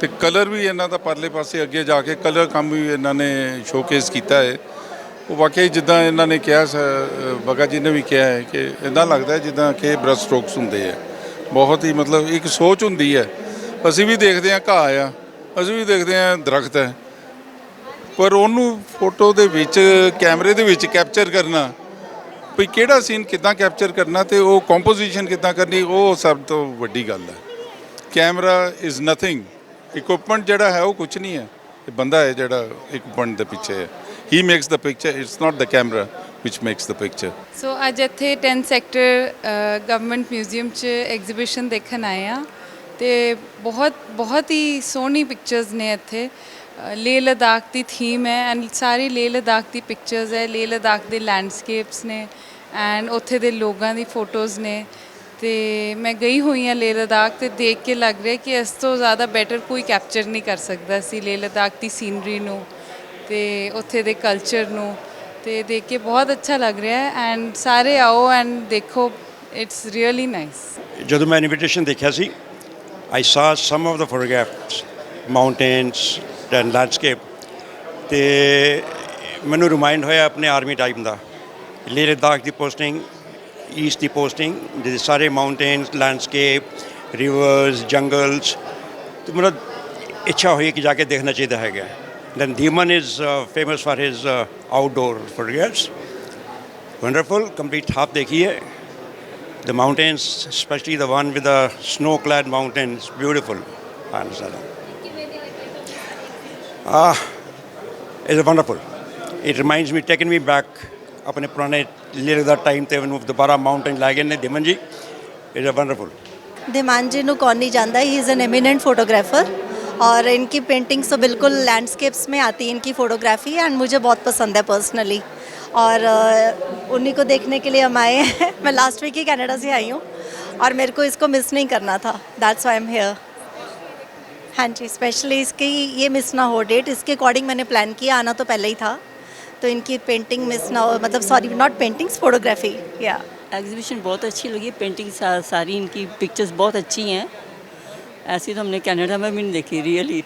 ਤੇ ਕਲਰ ਵੀ ਇਹਨਾਂ ਦਾ ਪਰਲੇ ਪਾਸੇ ਅੱਗੇ ਜਾ ਕੇ ਕਲਰ ਕੰਮ ਵੀ ਇਹਨਾਂ ਨੇ ਸ਼ੋਕੇਸ ਕੀਤਾ ਹੈ। ਉਹ ਵਾਕਈ ਜਿੱਦਾਂ ਇਹਨਾਂ ਨੇ ਕਿਹਾ ਸ- ਬਗਾ ਜੀ ਨੇ ਵੀ ਕਿਹਾ ਹੈ ਕਿ ਇਦਾਂ ਲੱਗਦਾ ਹੈ ਜਿੱਦਾਂ ਕਿ ਬ੍ਰਸ਼ ਸਟ੍ਰੋਕਸ ਹੁੰਦੇ ਆ ਬਹੁਤ ਹੀ ਮਤਲਬ ਇੱਕ ਸੋਚ ਹੁੰਦੀ ਹੈ। ਅਸੀਂ ਵੀ ਦੇਖਦੇ ਹਾਂ ਘਾਹ ਆ, ਅਸੀਂ ਵੀ ਦੇਖਦੇ ਹਾਂ ਦਰਖਤ ਹੈ। ਪਰ ਉਹਨੂੰ ਫੋਟੋ ਦੇ ਵਿੱਚ, ਕੈਮਰੇ ਦੇ ਵਿੱਚ ਕੈਪਚਰ ਕਰਨਾ, ਵੀ ਕਿਹੜਾ ਸੀਨ ਕਿੱਦਾਂ ਕੈਪਚਰ ਕਰਨਾ ਤੇ ਉਹ ਕੰਪੋਜੀਸ਼ਨ ਕਿੱਦਾਂ ਕਰਨੀ, ਉਹ ਸਭ ਤੋਂ ਵੱਡੀ ਗੱਲ ਹੈ। ਕੈਮਰਾ ਇਜ਼ ਨਥਿੰਗ ਇਕਵਿਪਮੈਂਟ ਜਿਹੜਾ ਹੈ ਉਹ ਕੁਝ ਨਹੀਂ ਹੈ। ਇਹ ਬੰਦਾ ਹੈ ਜਿਹੜਾ ਇਕਵਿਪਮੈਂਟ ਦੇ ਪਿੱਛੇ ਹੈ। He makes the picture it's not the camera which makes the picture so ਅੱਜ ਇੱਥੇ 10 ਸੈਕਟਰ ਗਵਰਨਮੈਂਟ ਮਿਊਜ਼ੀਅਮ 'ਚ ਐਗਜ਼ੀਬਿਸ਼ਨ ਦੇਖਣ ਆਏ ਆ ਤੇ ਬਹੁਤ ਬਹੁਤ ਹੀ ਸੋਹਣੀ ਪਿਕਚਰਸ ਨੇ ਇੱਥੇ। ਲੇਹ ਲਦਾਖ ਦੀ ਥੀਮ ਹੈ ਐਂਡ ਸਾਰੀ ਲੇਹ ਲਦਾਖ ਦੀ ਪਿਕਚਰਸ ਹੈ, ਲੇਹ ਲਦਾਖ ਦੇ ਲੈਂਡਸਕੇਪਸ ਨੇ ਐਂਡ ਉੱਥੇ ਦੇ ਲੋਕਾਂ ਦੀ ਫੋਟੋਜ਼ ਨੇ ਤੇ ਮੈਂ ਗਈ ਹੋਈ ਹਾਂ ਲੇਹ ਲਦਾਖ ਤੇ ਦੇਖ ਕੇ ਲੱਗ ਰਿਹਾ ਕਿ ਇਸ ਤੋਂ ਜ਼ਿਆਦਾ ਬੈਟਰ ਕੋਈ ਕੈਪਚਰ ਨਹੀਂ ਕਰ ਸਕਦਾ ਸੀ ਲੇਹ ਲਦਾਖ ਦੀ ਸੀਨਰੀ ਨੂੰ ਤੇ ਉੱਥੇ ਦੇ ਕਲਚਰ ਨੂੰ ਤੇ ਦੇਖ ਕੇ ਬਹੁਤ ਅੱਛਾ ਲੱਗ ਰਿਹਾ ਹੈ ਐਂਡ ਸਾਰੇ ਆਓ ਐਂਡ ਦੇਖੋ ਇਟਸ ਰੀਅਲੀ ਨਾਈਸ ਜਦੋਂ ਮੈਂ ਇਨਵੀਟੇਸ਼ਨ ਦੇਖਿਆ ਸੀ I saw some of the photographs mountains and landscape ਤੇ ਮੈਨੂੰ ਰਿਮਾਈਂਡ ਹੋਇਆ ਆਪਣੇ ਆਰਮੀ ਟਾਈਮ ਦਾ। ਲੇਹ ਲਦਾਖ ਦੀ ਪੋਸਟਿੰਗ ਈਸਟ ਦੀ ਪੋਸਟਿੰਗ ਜਿਹਦੇ ਸਾਰੇ ਮਾਊਂਟੇਨਸ ਲੈਂਡਸਕੇਪ ਰਿਵਰਸ ਜੰਗਲਸ ਤੇ ਮਤਲਬ ਇੱਛਾ ਹੋਈ ਕਿ ਜਾ ਕੇ ਦੇਖਣਾ ਚਾਹੀਦਾ ਹੈਗਾ। Then Dhiman is famous for his outdoor photographs wonderful complete half ਦੇਖੀਏ ਹੈ The mountains, especially the one with the snow-clad mountains, beautiful. Anasala. Ah, it's wonderful. It reminds me, taking me back अपने पुराने लेह ਦਾ time ਤੇ ਮੈਨੂੰ ਦੁਬਾਰਾ mountain ਲੈ ਗਏ ਨੇ ਦਿਮਨ ਜੀ ਇਟਸ ਵੰਡਰਫੁਲ धीमान जी नु कौन नहीं जानता he is an eminent photographer और इनकी पेंटिंग्स तो बिल्कुल लैंडस्केप्स में आती है इनकी फ़ोटोग्राफी एंड मुझे बहुत पसंद है पर्सनली और अ, उन्हीं को देखने के लिए हम आए हैं मैं लास्ट वीक ही कनाडा से आई हूँ और मेरे को इसको मिस नहीं करना था दैट्स वाई एम हेयर हाँ जी स्पेशली इसकी ये मिस ना हो डेट इसके अकॉर्डिंग मैंने प्लान किया, आना तो पहले ही था। तो इनकी पेंटिंग मिस ना हो मतलब सॉरी नॉट पेंटिंग्स फोटोग्राफी या एग्जीबिशन बहुत अच्छी लगी पेंटिंग सारी इनकी पिक्चर्स बहुत अच्छी हैं। ऐसी तो हमने कनाडा में भी नहीं देखी रियली